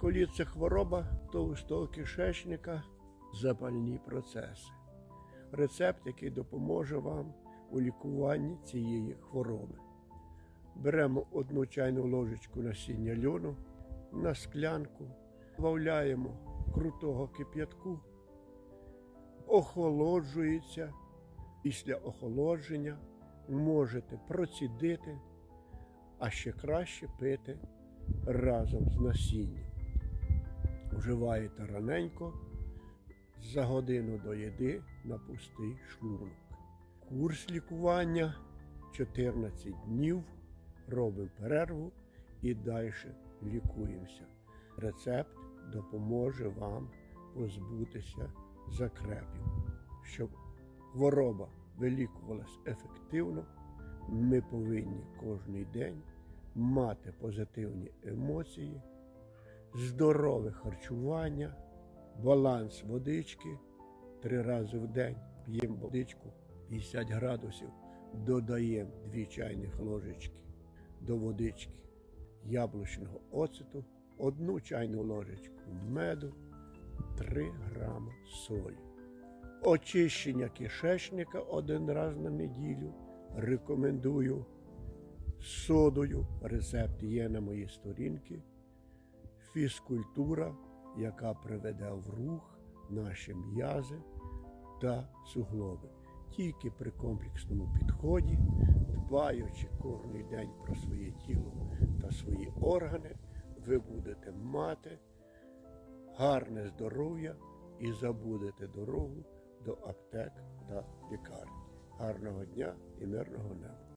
Коли це хвороба товстого кишечника, запальні процеси. Рецепт, який допоможе вам у лікуванні цієї хвороби. Беремо одну чайну ложечку насіння льону на склянку, вставляємо крутого кип'ятку, охолоджується. Після охолодження можете процідити, а ще краще пити разом з насінням. Вживаєте раненько за годину до їди на пустий шлунок. Курс лікування 14 днів, робимо перерву і далі лікуємося. Рецепт допоможе вам позбутися закрепів. Щоб хвороба вилікувалась ефективно, ми повинні кожен день мати позитивні емоції, здорове харчування, баланс водички. Три рази в день п'ємо водичку 50 градусів, додаємо 2 чайних ложечки до водички яблучного оцету, одну чайну ложечку меду, 3 грама солі. Очищення кишечника один раз на неділю рекомендую содою. Рецепт є на моїй сторінці. Фізкультура, яка приведе в рух наші м'язи та суглоби. Тільки при комплексному підході, дбаючи кожен день про своє тіло та свої органи, ви будете мати гарне здоров'я і забудете дорогу до аптек та лікарень. Гарного дня і мирного неба!